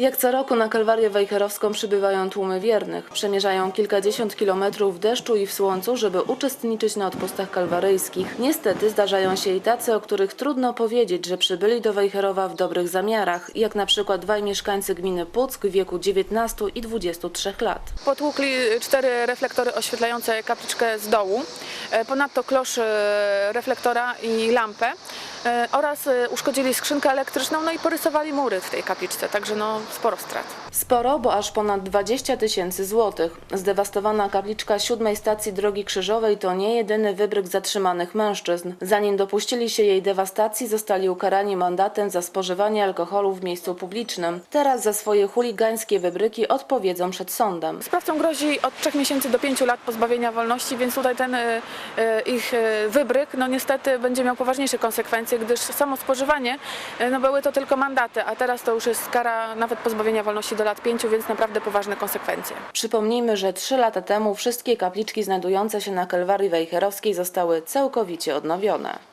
Jak co roku na Kalwarię Wejherowską przybywają tłumy wiernych. Przemierzają kilkadziesiąt kilometrów w deszczu i w słońcu, żeby uczestniczyć na odpustach kalwaryjskich. Niestety zdarzają się i tacy, o których trudno powiedzieć, że przybyli do Wejherowa w dobrych zamiarach, jak na przykład dwaj mieszkańcy gminy Puck w wieku 19 i 23 lat. Potłukli cztery reflektory oświetlające kapliczkę z dołu, e, ponadto klosz e, reflektora i lampę oraz e, uszkodzili skrzynkę elektryczną, no i porysowali mury w tej kapliczce, także no sporo strat. Sporo, bo aż ponad 20 tysięcy złotych. Zdewastowana kapliczka siódmej stacji Drogi Krzyżowej to nie jedyny wybryk zatrzymanych mężczyzn. Zanim dopuścili się jej dewastacji, zostali ukarani mandatem za spożywanie alkoholu w miejscu publicznym. Teraz za swoje chuligańskie wybryki odpowiedzą przed sądem. Sprawcom grozi od 3 miesięcy do 5 lat pozbawienia wolności, więc tutaj ten e, e, ich e, wybryk no niestety będzie miał poważniejsze konsekwencje, gdyż samo spożywanie e, no były to tylko mandaty, a teraz to już jest kara nawet pozbawienia wolności do lat 5, więc naprawdę poważne konsekwencje. Przypomnijmy, że trzy lata temu wszystkie kapliczki znajdujące się na Kalwarii Wejherowskiej zostały całkowicie odnowione.